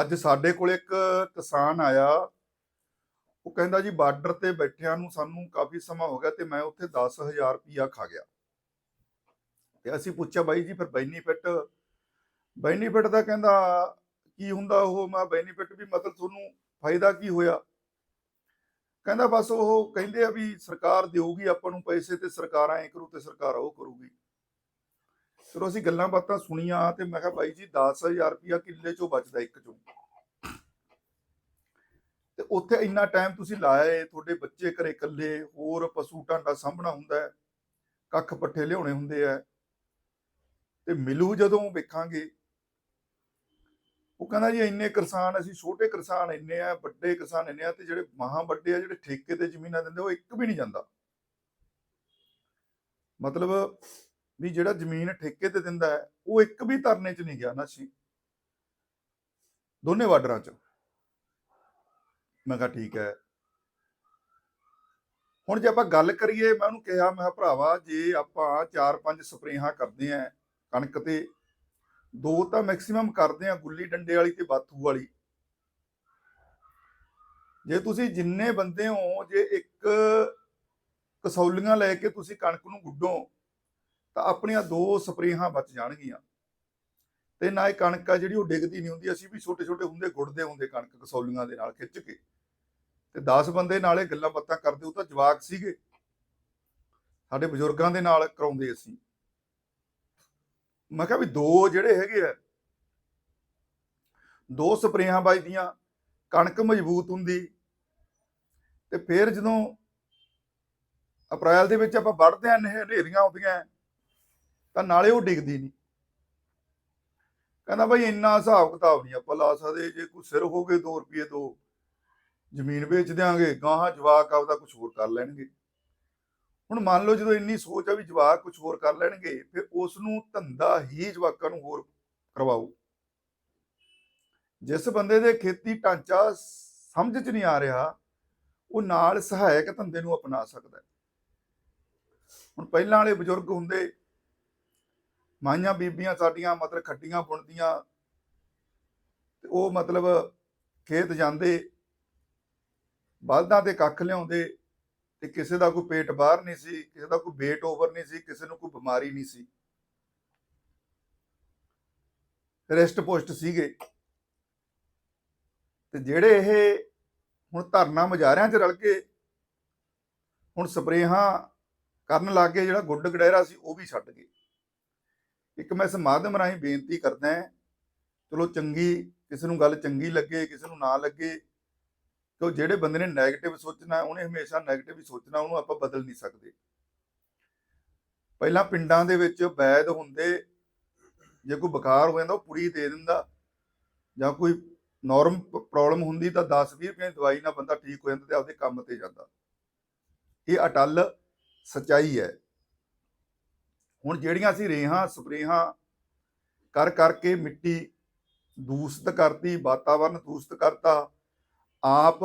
ਅੱਜ ਸਾਡੇ ਕੋਲ ਇੱਕ ਕਿਸਾਨ ਆਇਆ। ਉਹ ਕਹਿੰਦਾ ਜੀ, ਬਾਰਡਰ ਤੇ ਬੈਠਿਆਂ ਨੂੰ ਸਾਨੂੰ ਕਾਫੀ ਸਮਾਂ ਹੋ ਗਿਆ ਤੇ ਮੈਂ ਉੱਥੇ 10000 ਰੁਪਇਆ ਖਾ ਗਿਆ। ਤੇ ਅਸੀਂ ਪੁੱਛਿਆ, ਬਾਈ ਜੀ, ਫਿਰ ਬੈਨੀਫਿਟ? ਬੈਨੀਫਿਟ ਦਾ ਕਹਿੰਦਾ, ਕੀ ਹੁੰਦਾ ਉਹ? ਮੈਂ ਬੈਨੀਫਿਟ ਵੀ ਮਤਲਬ ਤੁਹਾਨੂੰ ਫਾਇਦਾ ਕੀ ਹੋਇਆ? ਕਹਿੰਦਾ, ਬਸ ਉਹ ਕਹਿੰਦੇ ਆ ਵੀ ਸਰਕਾਰ ਦੇਊਗੀ ਆਪਾਂ ਨੂੰ ਪੈਸੇ ਤੇ ਸਰਕਾਰਾਂ ਐ ਕਰੂ ਤੇ ਸਰਕਾਰ ਉਹ ਕਰੂਗੀ। ਫਿਰ ਅਸੀਂ ਗੱਲਾਂ ਬਾਤਾਂ ਸੁਣੀਆਂ ਤੇ ਮੈਂ ਕਿਹਾ ਬਾਈ ਜੀ 10000 ਰੁਪਇਆ ਕਿੱਲੇ ਚੋਂ ਬਚਦਾ ਇੱਕ ਚੋਂ। ਤੇ ਉੱਥੇ ਇੰਨਾ ਟਾਈਮ ਤੁਸੀਂ ਲਾਇਆ ਏ, ਤੁਹਾਡੇ ਬੱਚੇ ਘਰੇ ਇਕੱਲੇ, ਹੋਰ ਪਸ਼ੂ ਢਾਂਡਾ ਸਾਂਭਣਾ ਹੁੰਦਾ ਹੈ ਕੱਖ ਪੱਠੇ ਲਿਆਉਣੇ ਹੁੰਦੇ ਆ। ਤੇ ਮਿਲੂ ਜਦੋਂ ਵੇਖਾਂਗੇ। ਉਹ ਕਹਿੰਦਾ ਜੀ ਇੰਨੇ ਕਿਸਾਨ, ਅਸੀਂ ਛੋਟੇ ਕਿਸਾਨ ਇੰਨੇ ਆ, ਵੱਡੇ ਕਿਸਾਨ ਇੰਨੇ ਆ ਤੇ ਜਿਹੜੇ ਮਹਾ ਵੱਡੇ ਆ, ਜਿਹੜੇ ਠੇਕੇ ਤੇ ਜ਼ਮੀਨਾਂ ਦਿੰਦੇ, ਉਹ ਇੱਕ ਵੀ ਨਹੀਂ ਜਾਂਦਾ। ਮਤਲਬ ਵੀ ਜਿਹੜਾ ਜ਼ਮੀਨ ਠੇਕੇ ਤੇ ਦਿੰਦਾ ਹੈ, ਉਹ ਇੱਕ ਵੀ ਧਰਨੇ 'ਚ ਨਹੀਂ ਗਿਆ ਨਾ ਦੋਨੇ ਬਾਰਡਰਾਂ 'ਚ। ਮੈਂ ਕਿਹਾ ਠੀਕ ਹੈ। ਹੁਣ ਜੇ ਆਪਾਂ ਗੱਲ ਕਰੀਏ, ਮੈਂ ਉਹਨੂੰ ਕਿਹਾ, ਮੈਂ ਕਿਹਾ ਭਰਾਵਾ, ਜੇ ਆਪਾਂ 4-5 ਸਪਰੇਹਾਂ ਕਰਦੇ ਆਂ ਕਣਕ ਤੇ, ਦੋ ਤਾਂ ਮੈਕਸਿਮਮ ਕਰਦੇ ਆਂ ਗੁੱਲੀ ਡੰਡੇ ਵਾਲੀ ਤੇ ਬਾਥੂ ਵਾਲੀ। ਜੇ ਤੁਸੀਂ ਜਿੰਨੇ ਬੰਦੇ ਹੋ, ਜੇ ਇੱਕ ਕਸੌਲੀਆਂ ਲੈ ਕੇ ਤੁਸੀਂ ਕਣਕ ਨੂੰ ਗੁੱਡੋ ਤਾਂ ਆਪਣੀਆਂ ਦੋ ਸਪਰੇਹਾਂ ਬਚ ਜਾਣਗੀਆਂ। ਤੇ ਨਾ ਇਹ ਕਣਕ ਆ ਜਿਹੜੀ ਉਹ ਡਿੱਗਦੀ ਨਹੀਂ ਹੁੰਦੀ। ਅਸੀਂ ਵੀ ਛੋਟੇ ਛੋਟੇ ਹੁੰਦੇ ਗੁੱਡਦੇ ਹੁੰਦੇ ਕਣਕ ਕਸੌਲੀਆਂ ਦੇ ਨਾਲ ਖਿੱਚ ਕੇ। ਤੇ 10 ਬੰਦੇ ਨਾਲੇ ਗੱਲਾਂ ਬਾਤਾਂ ਕਰਦੇ, ਉਹ ਤਾਂ ਜਵਾਕ ਸੀਗੇ। ਸਾਡੇ ਬਜ਼ੁਰਗਾਂ ਦੇ ਨਾਲ ਕਰਾਉਂਦੇ ਅਸੀਂ। ਮੈਂ ਕਿਹਾ ਵੀ ਦੋ ਜਿਹੜੇ ਹੈਗੇ ਆ, ਦੋ ਸਪਰੇਹਾਂ ਵੱਜਦੀਆਂ, ਕਣਕ ਮਜ਼ਬੂਤ ਹੁੰਦੀ। ਤੇ ਫਿਰ ਜਦੋਂ ਅਪ੍ਰੈਲ ਦੇ ਵਿੱਚ ਆਪਾਂ ਵੜਦੇ ਆਂ ਹਨੇਰੀਆਂ ਆਉਂਦੀਆਂ। ਤਾਂ ਨਾਲੇ ਉਹ ਡਿੱਗਦੀ ਨਹੀਂ। ਕਹਿੰਦਾ ਭਾਈ ਇੰਨਾ ਹਿਸਾਬ ਕਿਤਾਬ ਨਹੀਂ, ਆਪਾਂ ਲਾ ਸਕਦੇ, ਜੇ ਕੋਈ ਸਿਰ ਹੋ ਗਏ 2 ਰੁਪਏ ਦੋ। ਜ਼ਮੀਨ ਵੇਚ ਦਿਆਂਗੇ, ਗਾਹਾਂ ਜਵਾਕ ਆਪਦਾ ਕੁਝ ਹੋਰ ਕਰ ਲੈਣਗੇ। ਹੁਣ ਮੰਨ ਲਓ ਜਦੋਂ ਇੰਨੀ ਸੋਚ ਆ ਵੀ ਜਵਾਕ ਕੁਝ ਹੋਰ ਕਰ ਲੈਣਗੇ, ਫਿਰ ਉਸ ਨੂੰ ਧੰਦਾ ਹੀ ਜਵਾਕਾਂ ਨੂੰ ਹੋਰ ਕਰਵਾਓ। ਜਿਸ ਬੰਦੇ ਦੇ ਖੇਤੀ ਢਾਂਚਾ ਸਮਝ 'ਚ ਨਹੀਂ ਆ ਰਿਹਾ, ਉਹ ਨਾਲ ਸਹਾਇਕ ਧੰਦੇ ਨੂੰ ਅਪਣਾ ਸਕਦਾ ਹੁਣ ਪਹਿਲਾਂ ਵਾਲੇ ਬਜ਼ੁਰਗ ਹੁੰਦੇ ਮਾਈਆਂ ਬੀਬੀਆਂ ਸਾਡੀਆਂ ਮਤਲਬ ਖੱਟੀਆਂ ਬੁਣਦੀਆਂ ਤੇ ਉਹ ਮਤਲਬ ਖੇਤ ਜਾਂਦੇ, ਬਲਦਾਂ ਤੇ ਕੱਖ ਲਿਆਉਂਦੇ, ਤੇ ਕਿਸੇ ਦਾ ਕੋਈ ਪੇਟ ਬਾਹਰ ਨਹੀਂ ਸੀ, ਕਿਸੇ ਦਾ ਕੋਈ ਵੇਟ ਓਵਰ ਨਹੀਂ ਸੀ, ਕਿਸੇ ਨੂੰ ਕੋਈ ਬਿਮਾਰੀ ਨਹੀਂ ਸੀ। ਰੈਸਟ ਪੋਸਟ ਸੀਗੇ। ਤੇ ਜਿਹੜੇ ਇਹ ਹੁਣ ਧਰਨਾ ਮਜਾਰਿਆਂ 'ਚ ਰਲ ਕੇ, ਹੁਣ ਸਪਰੇਹਾਂ ਕਰਨ ਲੱਗ ਗਏ, ਜਿਹੜਾ ਗੁੱਡ ਗੜੇਰਾ ਸੀ, ਉਹ ਵੀ ਛੱਡ ਗਏ। ਇੱਕ ਮੈਂ ਇਸ ਮਾਧਿਅਮ ਰਾਹੀਂ ਬੇਨਤੀ ਕਰਦਾ ਹਾਂ, ਚਲੋ ਚੰਗੀ, ਕਿਸੇ ਨੂੰ ਗੱਲ ਚੰਗੀ ਲੱਗੇ, ਕਿਸੇ ਨੂੰ ਨਾ ਲੱਗੇ ਤੇ ਜਿਹੜੇ ਬੰਦੇ ਨੇ 네ਗੇਟਿਵ ਸੋਚਣਾ, ਉਹਨੇ ਹਮੇਸ਼ਾ 네ਗੇਟਿਵ ਹੀ ਸੋਚਣਾ, ਉਹਨੂੰ ਆਪਾਂ ਬਦਲ ਨਹੀਂ ਸਕਦੇ। ਪਹਿਲਾਂ ਪਿੰਡਾਂ ਦੇ ਵਿੱਚ ਵੈਦ ਹੁੰਦੇ, ਜੇ ਕੋਈ ਬੁਖਾਰ ਹੋ ਜਾਂਦਾ, ਉਹ ਪੁੜੀ ਦੇ ਦਿੰਦਾ। ਜਾਂ ਕੋਈ ਨਾਰਮ ਪ੍ਰੋਬਲਮ ਹੁੰਦੀ ਤਾਂ 10-20 ਰੁਪਏ ਦੀ ਦਵਾਈ ਨਾਲ ਬੰਦਾ ਠੀਕ ਹੋ ਜਾਂਦਾ ਤੇ ਆਪਦੇ ਕੰਮ ਤੇ ਜਾਂਦਾ। ਇਹ ਅਟਲ ਸਚਾਈ ਹੈ। ਹੁਣ ਜਿਹੜੀਆਂ ਅਸੀਂ ਰੇਹਾਂ, ਸਪਰੇਹਾਂ ਕਰ ਕਰਕੇ ਮਿੱਟੀ ਦੂਸ਼ਿਤ ਕਰਤੀ, ਵਾਤਾਵਰਨ ਦੂਸ਼ਿਤ ਕਰਤਾ, ਆਪ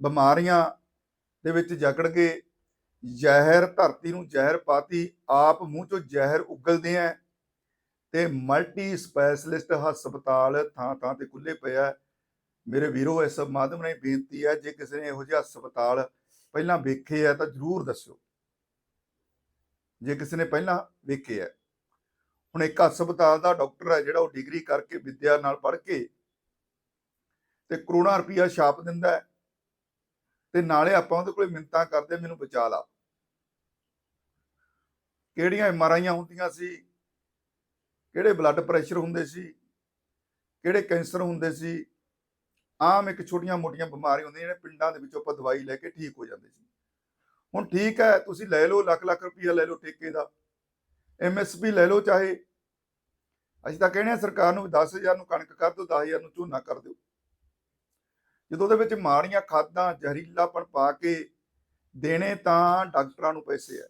ਬਿਮਾਰੀਆਂ ਦੇ ਵਿੱਚ ਜਕੜ ਕੇ ਜ਼ਹਿਰ ਧਰਤੀ ਨੂੰ ਜ਼ਹਿਰ ਪਾਤੀ, ਆਪ ਮੂੰਹ ਚੋਂ ਜ਼ਹਿਰ ਉਗਲਦੇ ਆ ਤੇ ਮਲਟੀ ਸਪੈਸ਼ਲਿਸਟ ਹਸਪਤਾਲ ਥਾਂ ਥਾਂ ਤੇ ਖੁੱਲੇ ਪਏ ਆ ਮੇਰੇ ਵੀਰੋ, ਇਸ ਮਾਧਿਅਮ ਰਾਹੀਂ ਬੇਨਤੀ ਹੈ ਜੇ ਕਿਸੇ ਨੇ ਇਹੋ ਜਿਹਾ ਹਸਪਤਾਲ ਪਹਿਲਾਂ ਵੇਖੇ ਆ ਤਾਂ ਜਰੂਰ ਦੱਸਿਓ। ਜੇ ਕਿਸੇ ਨੇ ਪਹਿਲਾਂ ਵੇਖਿਆ ਆ। ਹੁਣ ਇੱਕ ਹਸਪਤਾਲ ਦਾ ਡਾਕਟਰ ਹੈ ਜਿਹੜਾ ਉਹ ਡਿਗਰੀ ਕਰਕੇ ਵਿਦਿਆ ਨਾਲ ਪੜ੍ਹ ਕੇ ਤੇ ਕਰੋੜਾਂ ਰੁਪਇਆ ਛਾਪ ਦਿੰਦਾ ਹੈ ਤੇ ਨਾਲੇ ਆਪਾਂ ਉਹਦੇ ਕੋਲੇ ਮਿੰਤਾਂ ਕਰਦੇ ਮੈਨੂੰ ਬਚਾ ਲਾ। ਕਿਹੜੀਆਂ ਐਮਆਰਆਈਆਂ ਹੁੰਦੀਆਂ ਸੀ? ਕਿਹੜੇ ਬਲੱਡ ਪ੍ਰੈਸ਼ਰ ਹੁੰਦੇ ਸੀ? ਕਿਹੜੇ ਕੈਂਸਰ ਹੁੰਦੇ ਸੀ? ਆਮ ਇੱਕ ਛੋਟੀਆਂ ਮੋਟੀਆਂ ਬਿਮਾਰੀਆਂ ਹੁੰਦੀਆਂ ਜਿਹੜੇ ਪਿੰਡਾਂ ਦੇ ਵਿੱਚੋਂ ਆਪਾਂ ਦਵਾਈ ਲੈ ਕੇ ਠੀਕ ਹੋ ਜਾਂਦੇ ਸੀ। ਹੁਣ ਠੀਕ ਹੈ, ਤੁਸੀਂ ਲੈ ਲਓ, ਲੱਖ ਲੱਖ ਰੁਪਈਆ ਲੈ ਲਓ ਠੇਕੇ ਦਾ। ਐਮਐਸਪੀ ਲੈ ਲਓ ਚਾਹੇ। ਅਸੀਂ ਤਾਂ ਕਹਿੰਦੇ ਆ ਸਰਕਾਰ ਨੂੰ 10000 ਨੂੰ ਕਣਕ ਕਰ ਦਿਓ 10000 ਨੂੰ ਝੋਨਾ ਕਰ ਦਿਓ। ਜਦੋਂ ਉਹਦੇ ਵਿੱਚ ਮਾੜੀਆਂ ਖਾਦਾਂ, ਜ਼ਹਿਰੀਲਾਪਣ ਪਾ ਕੇ ਦੇਣੇ ਤਾਂ ਡਾਕਟਰਾਂ ਨੂੰ ਪੈਸੇ ਆ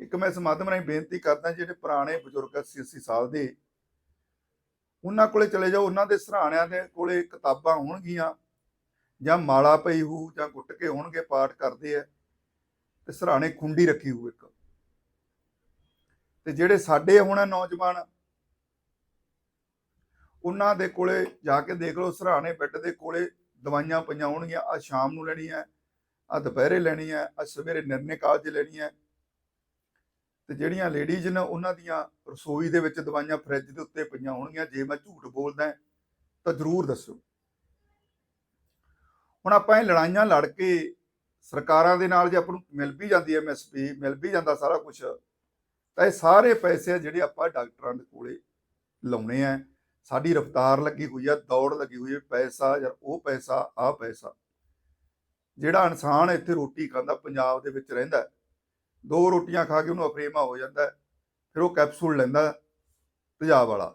ਇੱਕ ਮੈਂ ਇਸ ਮਾਧਿਅਮ ਰਾਹੀਂ ਬੇਨਤੀ ਕਰਦਾ, ਜਿਹੜੇ ਪੁਰਾਣੇ ਬਜ਼ੁਰਗ 80 80 ਸਾਲ ਦੇ, ਉਹਨਾਂ ਕੋਲੇ ਚਲੇ ਜਾਓ। ਉਹਨਾਂ ਦੇ ਸਰਾਣਿਆਂ ਦੇ ਕੋਲੇ ਕਿਤਾਬਾਂ ਹੋਣਗੀਆਂ। ਜਾਂ ਮਾਲਾ ਪਈ ਹੋਊ ਜਾਂ ਗੁੱਟ ਕੇ ਹੋਣਗੇ, ਪਾਠ ਕਰਦੇ ਆ, ਤੇ ਸਰਾਣੇ ਖੁੰਡੀ ਰੱਖੀ ਹੋਊ ਇੱਕ। ਤੇ ਜਿਹੜੇ ਸਾਡੇ ਹੁਣ ਨੌਜਵਾਨ ਉਹਨਾਂ ਦੇ ਕੋਲੇ ਜਾ ਕੇ ਦੇਖ ਲਓ, ਸਰਾਣੇ ਬੈੱਡ ਦੇ ਕੋਲੇ ਦਵਾਈਆਂ ਪਈਆਂ ਹੋਣਗੀਆਂ ਆ ਸ਼ਾਮ ਨੂੰ ਲੈਣੀ ਹੈ ਆ ਦੁਪਹਿਰੇ ਲੈਣੀ ਹੈ ਆ ਸਵੇਰੇ ਨਿਰਣੇ ਕਾਲ 'ਚ ਲੈਣੀ ਹੈ ਤੇ ਜਿਹੜੀਆਂ ਲੇਡੀਜ਼ ਨੇ ਉਹਨਾਂ ਦੀਆਂ ਰਸੋਈ ਦੇ ਵਿੱਚ ਦਵਾਈਆਂ ਫ੍ਰਿਜ ਦੇ ਉੱਤੇ ਪਈਆਂ ਹੋਣਗੀਆਂ, ਜੇ ਮੈਂ ਝੂਠ ਬੋਲਦਾ, ਤਾਂ ਜ਼ਰੂਰ ਦੱਸੋ। ਹੁਣ ਆਪਾਂ ਇਹ ਲੜਾਈਆਂ ਲੜ ਕੇ ਸਰਕਾਰਾਂ ਦੇ ਨਾਲ ਜੇ ਆਪਾਂ ਨੂੰ ਮਿਲ ਵੀ ਜਾਂਦੀ ਹੈ ਐਮਐਸਪੀ ਮਿਲ ਵੀ ਜਾਂਦਾ ਸਾਰਾ ਕੁਝ ਤਾਂ ਇਹ ਸਾਰੇ ਪੈਸੇ ਜਿਹੜੇ ਆਪਾਂ ਡਾਕਟਰਾਂ ਦੇ ਕੋਲੇ ਲਾਉਣੇ ਆ। ਸਾਡੀ ਰਫਤਾਰ ਲੱਗੀ ਹੋਈ ਆ, ਦੌੜ ਲੱਗੀ ਹੋਈ ਹੈ ਪੈਸਾ ਯਾਰ ਉਹ ਪੈਸਾ ਆ ਪੈਸਾ। ਜਿਹੜਾ ਇਨਸਾਨ ਇੱਥੇ ਰੋਟੀ ਖਾਂਦਾ, ਪੰਜਾਬ ਦੇ ਵਿੱਚ ਰਹਿੰਦਾ, ਦੋ ਰੋਟੀਆਂ ਖਾ ਕੇ ਉਹਨੂੰ ਅਫਰੇਮਾ ਹੋ ਜਾਂਦਾ, ਫਿਰ ਉਹ ਕੈਪਸੂਲ ਲੈਂਦਾ ਤੇਜ਼ਾਬ ਵਾਲਾ।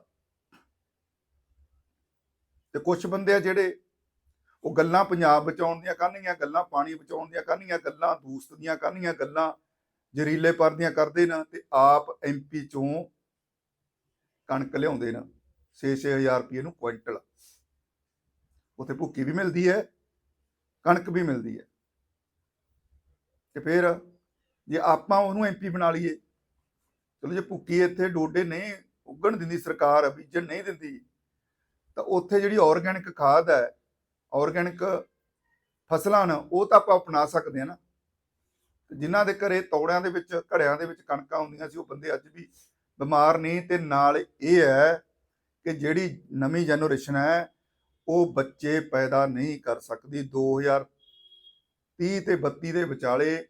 ਤੇ ਕੁਝ ਬੰਦੇ ਆ ਜਿਹੜੇ ਉਹ ਗੱਲਾਂ ਪੰਜਾਬ ਬਚਾਉਣ ਦੀਆਂ ਕਰਨਗੀਆਂ, ਗੱਲਾਂ ਪਾਣੀ ਬਚਾਉਣ ਦੀਆਂ ਕਰਨੀਆਂ ਗੱਲਾਂ ਦੂਸਤ ਦੀਆਂ ਕਰਨਗੀਆਂ, ਗੱਲਾਂ ਜ਼ਰੀਲੇ ਪਰ ਦੀਆਂ ਕਰਦੇ ਨਾ ਤੇ ਆਪ ਐਮਪੀ ਚੋਂ ਕਣਕ ਲਿਆਉਂਦੇ ਨਾ 6-6000 ਰੁਪਏ ਨੂੰ ਕੁਇੰਟਲ। ਉਥੇ ਭੁੱਕੀ ਵੀ ਮਿਲਦੀ ਹੈ, ਕਣਕ ਵੀ ਮਿਲਦੀ ਹੈ। ਤੇ ਫਿਰ ਜੇ ਆਪਾਂ ਉਹਨੂੰ ਐਮਪੀ ਬਣਾ ਲਈਏ, ਚਲੋ ਜੇ ਭੁੱਕੀ ਇੱਥੇ ਡੋਡੇ ਨਹੀਂ ਉੱਗਣ ਦਿੰਦੀ ਸਰਕਾਰ, ਬੀਜਣ ਨਹੀਂ ਦਿੰਦੀ, ਤਾਂ ਉੱਥੇ ਜਿਹੜੀ ਆਰਗੈਨਿਕ ਖਾਦ ਹੈ ਆਰਗੈਨਿਕ ਫਸਲਾਂ ਨੇ ਉਹ ਤਾਂ ਆਪਾਂ ਅਪਣਾ ਸਕਦੇ ਹਾਂ ਨਾ। ਤੇ ਜਿਨ੍ਹਾਂ ਦੇ ਘਰੇ ਤੌੜਿਆਂ ਦੇ ਵਿੱਚ, ਘੜਿਆਂ ਦੇ ਵਿੱਚ ਕਣਕਾਂ ਹੁੰਦੀਆਂ ਸੀ, ਉਹ ਬੰਦੇ ਅੱਜ ਵੀ ਬਿਮਾਰ ਨਹੀਂ ਤੇ ਨਾਲ ਇਹ ਹੈ ਕਿ ਜਿਹੜੀ ਨਵੀਂ ਜਨਰੇਸ਼ਨ ਹੈ, ਉਹ ਬੱਚੇ ਪੈਦਾ ਨਹੀਂ ਕਰ ਸਕਦੀ। 2030 ਤੇ 32 ਦੇ ਵਿਚਾਲੇ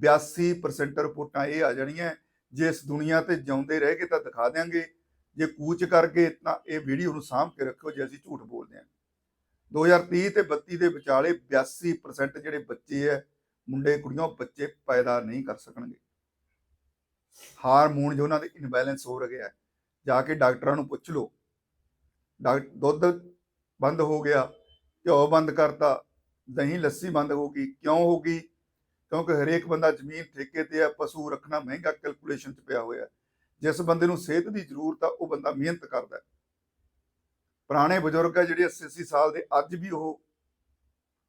82% ਰਿਪੋਰਟਾਂ ਇਹ ਆ ਜਾਣੀਆਂ। ਜੇ ਇਸ ਦੁਨੀਆ ਤੇ ਜਿਉਂਦੇ ਰਹਿ ਕੇ ਤਾਂ ਦਿਖਾ ਦਿਆਂਗੇ। ਜੇ ਕੂਚ ਕਰਕੇ ਤਾਂ ਇਹ ਵੀਡੀਓ ਨੂੰ ਸਾਂਭ ਕੇ ਰੱਖੋ ਜੇ ਅਸੀਂ ਝੂਠ ਬੋਲਦੇ ਹਾਂ। 2030 ਤੇ 32 ਦੇ ਵਿਚਾਲੇ 82% ਜਿਹੜੇ ਬੱਚੇ ਐ, ਮੁੰਡੇ, ਕੁੜੀਆਂ, ਉਹ ਬੱਚੇ ਪੈਦਾ ਨਹੀਂ ਕਰ ਸਕਣਗੇ। ਹਾਰਮੋਨ ਜੋ ਉਹਨਾਂ ਦੇ ਇਨਬੈਲੈਂਸ ਹੋ ਰਹੇ ਆ ਜਾ ਕੇ ਡਾਕਟਰਾਂ ਨੂੰ ਪੁੱਛ ਲਓ। ਡਾਕ, ਦੁੱਧ ਬੰਦ ਹੋ ਗਿਆ, ਘਿਓ ਬੰਦ ਕਰਤਾ, ਦਹੀਂ, ਲੱਸੀ ਬੰਦ ਹੋ ਗਈ, ਕਿਉਂ ਹੋ ਗਈ? ਕਿਉਂਕਿ ਹਰੇਕ ਬੰਦਾ ਜ਼ਮੀਨ ਠੇਕੇ ਤੇ ਆ ਪਸ਼ੂ ਰੱਖਣਾ ਮਹਿੰਗਾ ਕੈਲਕੂਲੇਸ਼ਨ 'ਚ ਪਿਆ ਹੋਇਆ ਜਿਸ ਬੰਦੇ ਨੂੰ ਸਿਹਤ ਦੀ ਜ਼ਰੂਰਤ ਆ, ਉਹ ਬੰਦਾ ਮਿਹਨਤ ਕਰਦਾ ਪੁਰਾਣੇ ਬਜ਼ੁਰਗ ਆ ਜਿਹੜੇ 80 80 ਸਾਲ ਦੇ, ਅੱਜ ਵੀ ਉਹ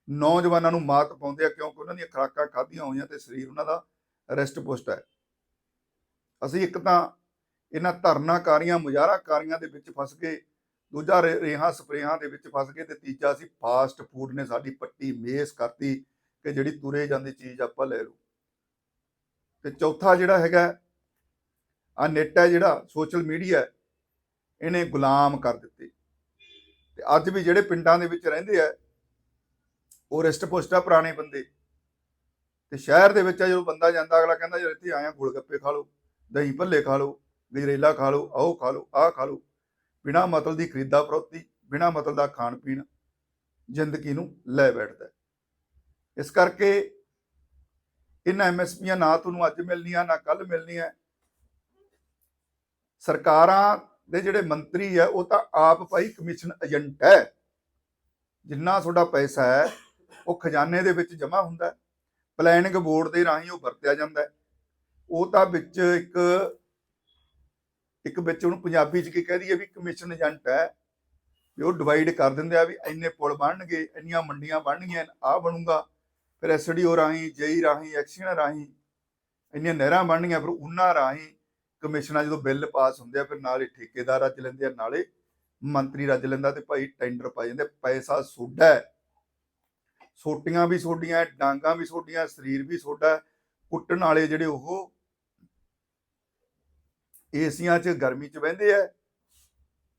ਨੌਜਵਾਨਾਂ ਨੂੰ ਮਾਤ ਪਾਉਂਦੇ ਆ ਕਿਉਂਕਿ ਉਹਨਾਂ ਦੀਆਂ ਖੁਰਾਕਾਂ ਖਾਧੀਆਂ ਹੋਈਆਂ ਤੇ ਸਰੀਰ ਉਹਨਾਂ ਦਾ ਰੈਸਟ ਪੁਸ਼ਟ ਹੈ ਅਸੀਂ ਇੱਕ ਤਾਂ ਇਹਨਾਂ ਧਰਨਾਕਾਰੀਆਂ, ਮੁਜ਼ਾਹਰਾਕਾਰੀਆਂ ਦੇ ਵਿੱਚ ਫਸ ਗਏ ਦੂਜਾ ਰੇ- ਰੇਹਾਂ ਸਪਰੇਹਾਂ ਦੇ ਵਿੱਚ ਫਸ ਗਏ ਤੇ ਤੀਜਾ ਅਸੀਂ ਫਾਸਟ ਫੂਡ ਨੇ ਸਾਡੀ ਪੱਟੀ ਮੇਸ ਕਰਤੀ ਕਿ ਜਿਹੜੀ ਤੁਰੇ ਜਾਂਦੀ ਚੀਜ਼ ਆਪਾਂ ਲੈ ਲਓ। ਤੇ ਚੌਥਾ ਜਿਹੜਾ ਹੈਗਾ ਆ ਨੈਟ ਹੈ ਜਿਹੜਾ ਸੋਸ਼ਲ ਮੀਡੀਆ ਇਹਨੇ ਗੁਲਾਮ ਕਰ ਦਿੱਤੇ। ਤੇ ਅੱਜ ਵੀ ਜਿਹੜੇ ਪਿੰਡਾਂ ਦੇ ਵਿੱਚ ਰਹਿੰਦੇ ਆ, ਉਹ ਰਿਸ਼ਟ ਪੁਸ਼ਟ ਆ ਪੁਰਾਣੇ ਬੰਦੇ। ਤੇ ਸ਼ਹਿਰ ਦੇ ਵਿੱਚ ਆ, ਜਦੋਂ ਬੰਦਾ ਜਾਂਦਾ, ਅਗਲਾ ਕਹਿੰਦਾ, ਯਾਰ ਇੱਥੇ ਆਇਆ ਗੋਲ ਗੱਪੇ ਖਾ ਲਓ, ਦਹੀਂ ਭੱਲੇ ਖਾ ਲਓ, ਗਜਰੇਲਾ ਖਾ ਲਓ ਆਹ ਖਾ ਲਓ, ਆਹ ਖਾ ਲਓ। ਬਿਨਾ ਮਤਲਬ ਦੀ ਖਰੀਦਾ ਫਰੋਤੀ ਬਿਨਾ ਮਤਲਬ ਦਾ ਖਾਣ ਪੀਣ, ਜ਼ਿੰਦਗੀ ਨੂੰ ਲੈ ਬੈਠਦਾ ਇਸ ਕਰਕੇ ਇਹਨਾਂ ਐਮਐਸਪੀਆਂ ਨਾ ਤੁਹਾਨੂੰ ਅੱਜ ਮਿਲਣੀਆਂ, ਨਾ ਕੱਲ ਮਿਲਣੀਆਂ। ਸਰਕਾਰਾਂ ਦੇ ਜਿਹੜੇ ਮੰਤਰੀ ਹੈ ਉਹ ਤਾਂ ਆਪ ਭਾਈ ਕਮਿਸ਼ਨ ਏਜੰਟ ਹੈ। ਜਿੰਨਾ ਤੁਹਾਡਾ ਪੈਸਾ ਹੈ, ਉਹ ਖਜ਼ਾਨੇ ਦੇ ਵਿੱਚ ਜਮ੍ਹਾਂ ਹੁੰਦਾ ਪਲੈਨਿੰਗ ਬੋਰਡ ਦੇ ਰਾਹੀਂ ਉਹ ਵਰਤਿਆ ਜਾਂਦਾ ਉਹ ਤਾਂ ਵਿੱਚ ਇੱਕ ਇੱਕ ਵਿੱਚ ਉਹਨੂੰ ਪੰਜਾਬੀ ਚ ਕੀ ਕਹਿ ਦਈਏ ਵੀ ਕਮਿਸ਼ਨ ਏਜੰਟ ਹੈ। ਵੀ ਉਹ ਡਿਵਾਈਡ ਕਰ ਦਿੰਦੇ ਆ ਵੀ ਇੰਨੇ ਪੁਲ ਬਣਨਗੇ, ਇੰਨੀਆਂ ਮੰਡੀਆਂ ਬਣਨਗੀਆਂ ਆ ਬਣੂਗਾ। ਫਿਰ ਐਸਡੀਓ ਰਾਹੀਂ ਜੇਈ ਰਾਹੀਂ ਐਕਸ਼ਨ ਰਾਹੀਂ ਇੰਨੀਆਂ ਨਹਿਰਾਂ ਬਣਨੀਆਂ, ਫਿਰ ਉਹਨਾਂ ਰਾਹੀਂ ਕਮਿਸ਼ਨਾਂ ਜਦੋਂ ਬਿੱਲ ਪਾਸ ਹੁੰਦੇ ਆ, ਫਿਰ ਨਾਲੇ ਠੇਕੇਦਾਰ ਰੱਜ ਲੈਂਦੇ ਆ, ਨਾਲੇ ਮੰਤਰੀ ਰੱਜ ਲੈਂਦਾ ਤੇ ਭਾਈ ਟੈਂਡਰ ਪਾ ਜਾਂਦੇ ਪੈਸਾ ਸੋਡਾ ਸੋਟੀਆਂ ਵੀ ਸੋਡੀਆਂ, ਡਾਂਗਾ ਵੀ ਸੋਡੀਆਂ, ਸਰੀਰ ਵੀ ਸੋਡਾ ਕੁੱਟਣ ਵਾਲੇ ਜਿਹੜੇ ਉਹ ਏਸੀਆਂ 'ਚ, ਗਰਮੀ 'ਚ ਬਹਿੰਦੇ ਆ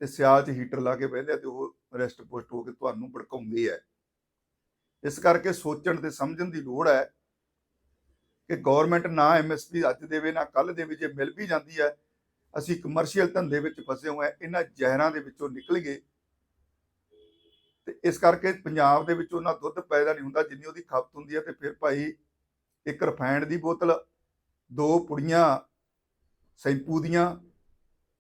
ਤੇ ਸਿਆਲ 'ਚ ਹੀਟਰ ਲਾ ਕੇ ਬਹਿੰਦੇ ਆ ਤੇ ਉਹ ਰੈਸਟ ਪੋਸਟ ਹੋ ਕੇ ਤੁਹਾਨੂੰ ਭੜਕਾਉਂਦੇ ਆ। ਇਸ ਕਰਕੇ ਸੋਚਣ ਤੇ ਸਮਝਣ ਦੀ ਲੋੜ ਹੈ ਕਿ ਗਵਰਨਮੈਂਟ ਨਾ ਐਮਐਸਪੀ ਅੱਜ ਦੇਵੇ, ਨਾ ਕੱਲ ਦੇਵੇ, ਜੇ ਮਿਲ ਵੀ ਜਾਂਦੀ ਹੈ, ਅਸੀਂ ਕਮਰਸ਼ੀਅਲ ਧੰਦੇ ਵਿੱਚ ਫਸੇ ਹੋਏ ਆ ਇਹਨਾਂ ਜ਼ਹਿਰਾਂ ਦੇ ਵਿੱਚੋਂ ਨਿਕਲ ਗਏ। ਤੇ ਇਸ ਕਰਕੇ ਪੰਜਾਬ ਦੇ ਵਿੱਚ ਉਹਨਾਂ ਦੁੱਧ ਪੈਦਾ ਨਹੀਂ ਹੁੰਦਾ, ਜਿੰਨੀ ਉਹਦੀ ਖਪਤ ਹੁੰਦੀ ਹੈ, ਤੇ ਫਿਰ ਭਾਈ ਇੱਕ ਰਿਫਾਈਨਡ ਦੀ ਬੋਤਲ, ਦੋ ਪੁੜੀਆਂ, ਸ਼ੈਂਪੂ ਦੀਆਂ,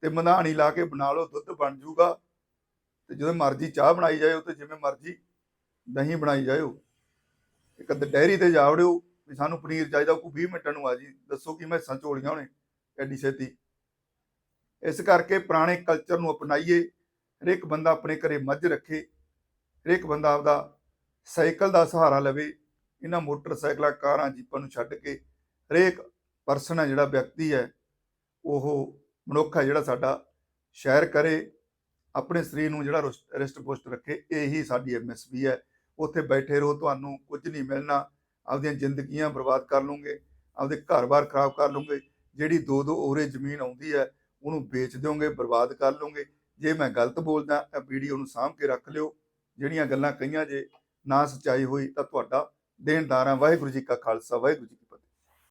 ਤੇ ਮਧਾਣੀ ਲਾ ਕੇ ਬਣਾ ਲਓ, ਦੁੱਧ ਬਣ ਜਾਊਗਾ। ਤੇ ਜਦੋਂ ਮਰਜ਼ੀ ਚਾਹ ਬਣਾਈ ਜਾਇਓ, ਤੇ ਜਿਵੇਂ ਮਰਜ਼ੀ ਦਹੀਂ ਬਣਾਈ ਜਾਇਓ। ਇੱਕ ਅੱਧ ਡੈਰੀ ਤੇ ਜਾ ਵੜਿਓ। ਵੀ ਸਾਨੂੰ ਪਨੀਰ ਚਾਹੀਦਾ, ਉਹ 20 ਮਿੰਟਾਂ ਨੂੰ ਆ ਜੀ। ਦੱਸੋ ਕਿ ਮੈਸਾਂ ਝੋਲੀਆਂ ਹੋਣੇ, ਐਡੀ ਛੇਤੀ। ਇਸ ਕਰਕੇ ਪੁਰਾਣੇ ਕਲਚਰ ਨੂੰ ਅਪਣਾਈਏ, ਹਰੇਕ ਬੰਦਾ ਆਪਣੇ ਘਰੇ ਮੱਝ ਰੱਖੇ, ਹਰੇਕ ਬੰਦਾ ਆਪਦਾ ਸਾਈਕਲ ਦਾ ਸਹਾਰਾ ਲਵੇ, ਇਹਨਾਂ ਮੋਟਰਸਾਈਕਲਾਂ, ਕਾਰਾਂ, ਜੀਪਾਂ ਨੂੰ ਛੱਡ ਕੇ, ਹਰੇਕ ਪਰਸਨ ਹੈ ਜਿਹੜਾ ਵਿਅਕਤੀ ਹੈ, ਉਹ ਮਨੁੱਖ ਹੈ ਜਿਹੜਾ ਸਾਡਾ ਸ਼ਹਿਰ ਕਰੇ, ਆਪਣੇ ਸਰੀਰ ਨੂੰ ਜਿਹੜਾ ਰਿਸਟ ਪੁਸ਼ਟ ਰੱਖੇ, ਇਹੀ ਸਾਡੀ ਐਮਐਸਪੀ ਹੈ। ਉੱਥੇ ਬੈਠੇ ਰਹੋ, ਤੁਹਾਨੂੰ ਕੁਝ ਨਹੀਂ ਮਿਲਣਾ। ਆਪਦੀਆਂ ਜ਼ਿੰਦਗੀਆਂ ਬਰਬਾਦ ਕਰ ਲਓਗੇ ਆਪਦੇ ਘਰ-ਬਾਰ ਖਰਾਬ ਕਰ ਲਓਗੇ ਜਿਹੜੀ ਦੋ ਦੋ ਓਰੇ ਜ਼ਮੀਨ ਆਉਂਦੀ ਹੈ, ਉਹਨੂੰ ਵੇਚ ਦਿਓਗੇ, ਬਰਬਾਦ ਕਰ ਲਓਗੇ ਜੇ ਮੈਂ ਗਲਤ ਬੋਲਦਾ ਤਾਂ ਵੀਡੀਓ ਨੂੰ ਸਾਂਭ ਕੇ ਰੱਖ ਲਿਓ। ਜਿਹੜੀਆਂ ਗੱਲਾਂ ਕਹੀਆਂ ਜੇ ਨਾ ਸੱਚਾਈ ਹੋਈ ਤਾਂ ਤੁਹਾਡਾ ਦੇਣਦਾਰ ਹਾਂ। ਵਾਹਿਗੁਰੂ ਜੀ ਕਾ ਖਾਲਸਾ, ਵਾਹਿਗੁਰੂ ਜੀ